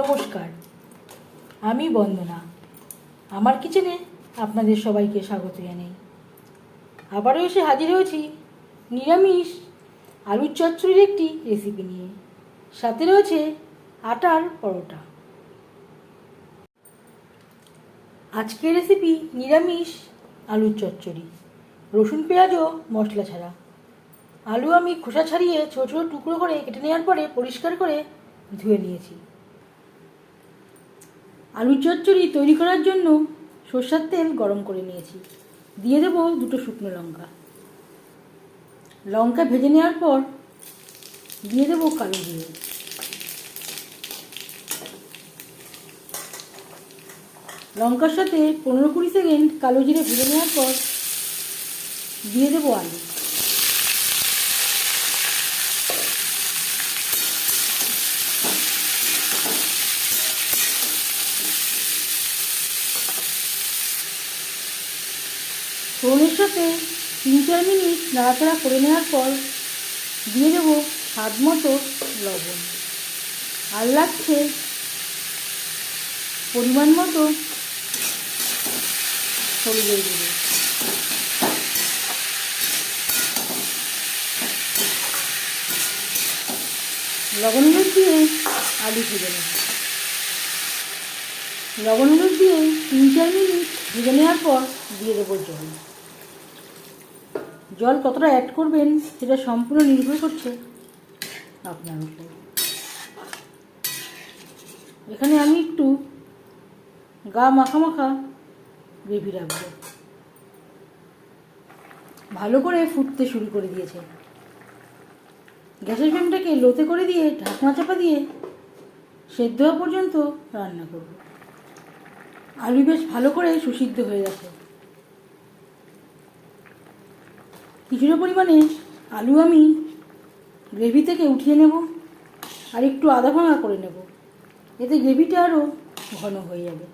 নমস্কার, আমি বন্দনা। আমার কিচেনে আপনাদের সবাইকে স্বাগত জানাই। আবারও এসে হাজির হয়েছি নিরামিষ আলুর চচ্চড়ির একটি রেসিপি নিয়ে। সাথে রয়েছে আটার পরোটা। আজকের রেসিপি নিরামিষ আলুর চচ্চড়ি। রসুন, পেঁয়াজ ও মশলা ছাড়া। আলু আমি খোসা ছাড়িয়ে ছোটো ছোটো টুকরো করে কেটে নেওয়ার পরে পরিষ্কার করে ধুয়ে নিয়েছি। আলুর চচ্চড়ি তৈরি করার জন্য সর্ষার তেল গরম করে নিয়েছি। দিয়ে দেবো দুটো শুকনো লঙ্কা। লঙ্কা ভেজে নেওয়ার পর দিয়ে দেবো কালো জিরে। লঙ্কার সাথে পনেরো কুড়ি সেকেন্ড কালো জিরে ভেজে নেওয়ার পর দিয়ে দেবো আলু। ফোড়নের সাথে তিন চার মিনিট নাড়াচাড়া করে নেওয়ার পর দিয়ে দেবো স্বাদ মতো লবণ। আর লাগছে পরিমাণ মতো হলুদের গুঁড়ো। লবণ হলুদ দিয়ে আলু তুলে নেব। লবণ হলুদ দিয়ে তিন চার মিনিট ভেজে নেওয়ার পর দিয়ে দেবো জল। জল কতটা অ্যাড করবেন, সেটা সম্পূর্ণ নির্ভর করছে আপনার উপর। এখানে আমি একটু গা মাখা মাখা গ্রেভি রাখব। ভালো করে ফুটতে শুরু করে দিয়েছে। গ্যাসের ফ্লেমটাকে লোতে করে দিয়ে, ঢাকনা চাপা দিয়ে সেদ্ধ হওয়া পর্যন্ত রান্না করব। আলু বেশ ভালো করে সুসিদ্ধ হয়ে গেছে। কিছুটা পরিমাণে আলু আমি গ্রেভি থেকে উঠিয়ে নেব আর একটু আদা ভাঙা করে নেব। এতে গ্রেভিটা আরও ঘন হয়ে যাবে।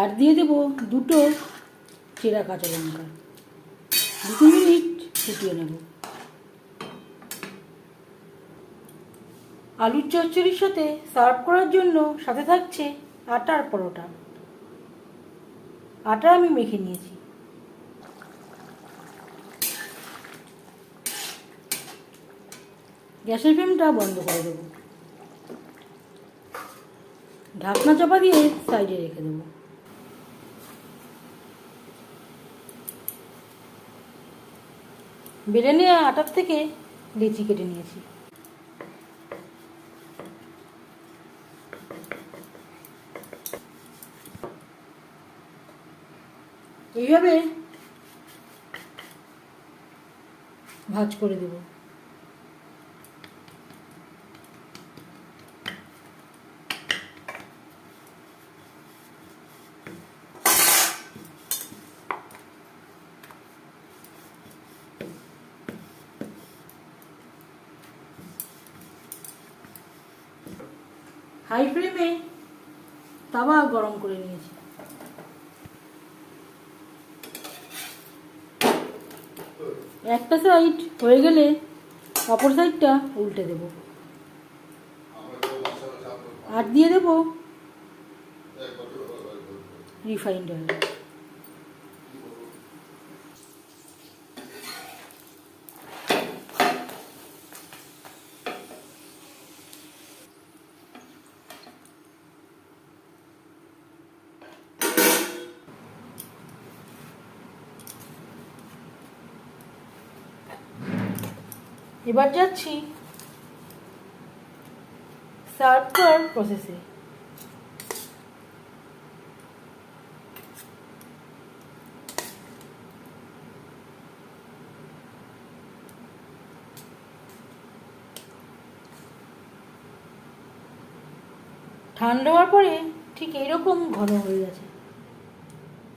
আর দিয়ে দেবো দুটো চেরা কাঁচা লঙ্কা। দু তিন মিনিট ফুটিয়ে নেব। আলুর চচ্চড়ির সাথে সার্ভ করার জন্য সাথে থাকছে আটার পরোটা। আটা আমি মেখে নিয়েছি। গ্যাসের ফ্লেমটা বন্ধ করে দেবো। ঢাকনা চাপা দিয়ে সাইডে রেখে দেবো। নেওয়া আটার থেকে লিচি কেটে নিয়েছি। এইভাবে ভাজ করে দেব। হাই ফ্লেমে তাওয়া গরম করে নিয়েছি। একটা সাইড হয়ে গেলে অপর সাইডটা উল্টে দেব। আর দিয়ে দেব রিফাইন্ড অয়েল এবার যাচ্ছি সার্ভ করার প্রসেসে ঠান্ডা হওয়ার পরে ঠিক এইরকম ঘন হয়ে গেছে।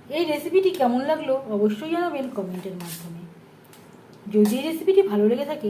এই রেসিপিটি কেমন লাগল অবশ্যই জানাবেন কমেন্টের মাধ্যমে। যদি এই রেসিপিটি ভালো লেগে থাকে